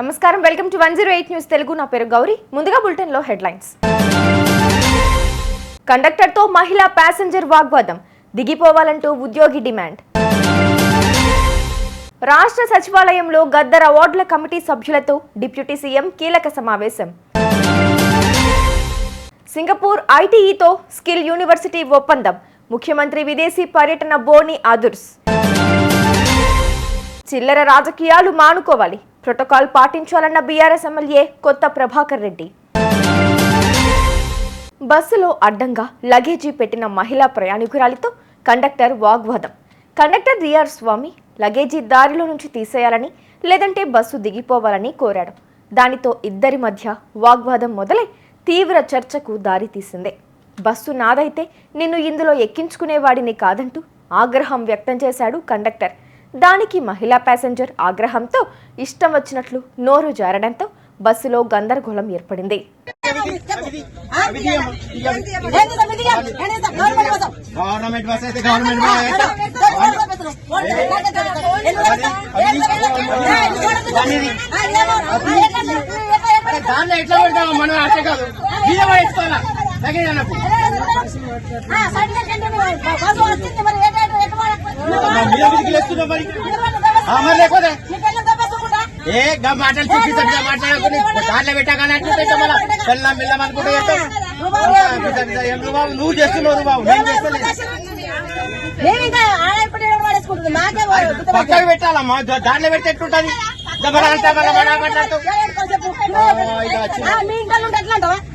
నమస్కారం. Welcome to one zero eight news Telugu. నా పేరు గౌరీ. ముందుగా బులెటిన్లో హెడ్లైన్స్. కండక్టర్తో మహిళా ప్యాసింజర్ వాగ్వాదం. దిగిపోవాలంటూ ఉద్యోగి డిమాండ్. రాష్ట్ర సచివాలయంలో గద్దర్ అవార్డుల కమిటీ సభ్యులతో డిప్యూటీ సీఎం కీలక సమావేశం. సింగపూర్ ఐటీఈతో స్కిల్ యూనివర్సిటీ ఒప్పందం. ముఖ్యమంత్రి విదేశీ పర్యటన బోని ఆదుర్స్ చిల్లర రాజకీయాలు మానుకోవాలి. ప్రోటోకాల్ పాటించాలన్న బీఆర్ఎస్ ఎమ్మెల్యే కొత్త ప్రభాకర్ రెడ్డి. బస్సులో అడ్డంగా లగేజీ పెట్టిన మహిళా ప్రయాణికురాలితో కండక్టర్ వాగ్వాదం. కండక్టర్ డిఆర్ స్వామి లగేజీ దారిలో నుంచి తీసేయాలని లేదంటే బస్సు దిగిపోవాలని కోరాడు. దానితో ఇద్దరి మధ్య వాగ్వాదం మొదలై తీవ్ర చర్చకు దారితీసింది. బస్సు నాదైతే నిన్ను ఇందులో ఎక్కించుకునేవాడిని కాదంటూ ఆగ్రహం వ్యక్తం చేశాడు కండక్టర్. దానికి మహిళా ప్యాసింజర్ ఆగ్రహంతో ఇష్టం వచ్చినట్లు నోరు జారడంతో బస్సులో గందరగోళం ఏర్పడింది. గవర్నమెంట్ బస్ అయితే గవర్నమెంట్ దాంట్లో ఎట్లా పెడతాము మనం కాదు పడేసుకోవాలా మరి. లేకపోతే? ఏ గా మాటలు చెప్పి చెప్పి మాట్లాడుకుని దాంట్లో పెట్టాకని అంటుంటే మళ్ళీ? వెళ్ళాం వెళ్ళాం అనుకుంటే బాబు నువ్వు చేస్తున్నావు బాబు నేను చేస్తలేదు. పక్కకు పెట్టాలమ్మా దాంట్లో పెడితే ఎట్లుంటది?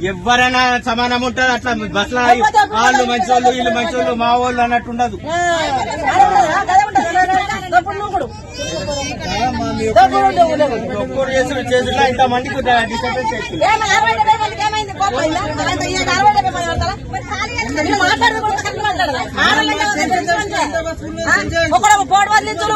ఎవరైనా సమానం ఉంటారు అట్లా బస్సులో వాళ్ళు మంచి వాళ్ళు వీళ్ళు మంచి వాళ్ళు మా వాళ్ళు అన్నట్టు ఉండదు. ఒక్కరు చేసిన చేతుల్లో ఇంత మందికి ఒకడు పోటు వదిలించుడు.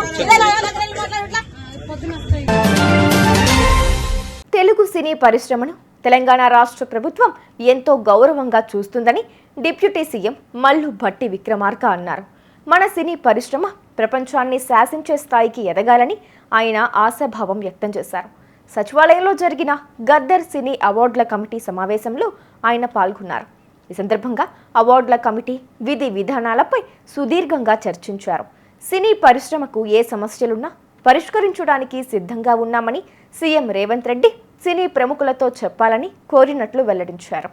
సినీ పరిశ్రమను తెలంగాణ రాష్ట్ర ప్రభుత్వం ఎంతో గౌరవంగా చూస్తుందని డిప్యూటీ సీఎం మల్లు భట్టి విక్రమార్క అన్నారు. మన సినీ పరిశ్రమ ప్రపంచాన్ని శాసించే స్థాయికి ఎదగాలని ఆయన ఆశాభావం వ్యక్తం చేశారు. సచివాలయంలో జరిగిన గద్దర్ సినీ అవార్డుల కమిటీ సమావేశంలో ఆయన పాల్గొన్నారు. ఈ సందర్భంగా అవార్డుల కమిటీ విధి విధానాలపై సుదీర్ఘంగా చర్చించారు. సినీ పరిశ్రమకు ఏ సమస్యలున్నా పరిష్కరించడానికి సిద్ధంగా ఉన్నామని సీఎం రేవంత్ రెడ్డి సినీ ప్రముఖులతో చెప్పాలని కోరినట్లు వెల్లడించారు.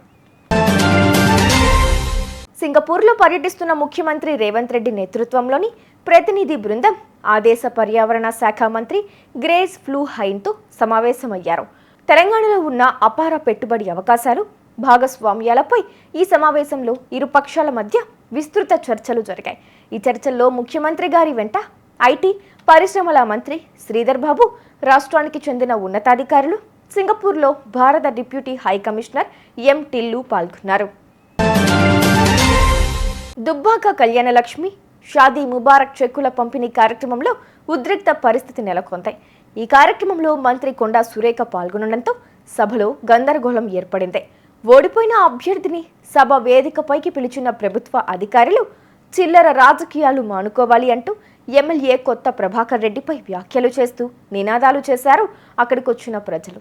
సింగపూర్లో పర్యటిస్తున్న ముఖ్యమంత్రి రేవంత్ రెడ్డి నేతృత్వంలోని ప్రతినిధి బృందం ఆ దేశ పర్యావరణ శాఖ మంత్రి గ్రేస్ ఫ్లూ హైన్తో సమావేశమయ్యారు. తెలంగాణలో ఉన్న అపార పెట్టుబడి అవకాశాలు భాగస్వామ్యాలపై ఈ సమావేశంలో ఇరు పక్షాల మధ్య విస్తృత చర్చలు జరిగాయి. ఈ చర్చల్లో ముఖ్యమంత్రి గారి వెంట ఐటీ పరిశ్రమల మంత్రి శ్రీధర్ బాబు రాష్ట్రానికి చెందిన ఉన్నతాధికారులు సింగపూర్లో భారత deputy high commissioner M Tillu పాల్గొన్నారు. దుబ్బాక కళ్యాణలక్ష్మి షాదీ ముబారక్ చెక్కుల పంపిణీ కార్యక్రమంలో ఉద్రిక్త పరిస్థితి నెలకొంది. ఈ కార్యక్రమంలో మంత్రి కొండా సురేఖ పాల్గొనడంతో సభలో గందరగోళం ఏర్పడింది. ఓడిపోయిన అభ్యర్థిని సభ వేదికపైకి పిలిచిన ప్రభుత్వ అధికారులు చిల్లర రాజకీయాలు మానుకోవాలి అంటూ ఎమ్మెల్యే కొత్త ప్రభాకర్ రెడ్డిపై వ్యాఖ్యలు చేస్తూ నినాదాలు చేశారు అక్కడికొచ్చిన ప్రజలు.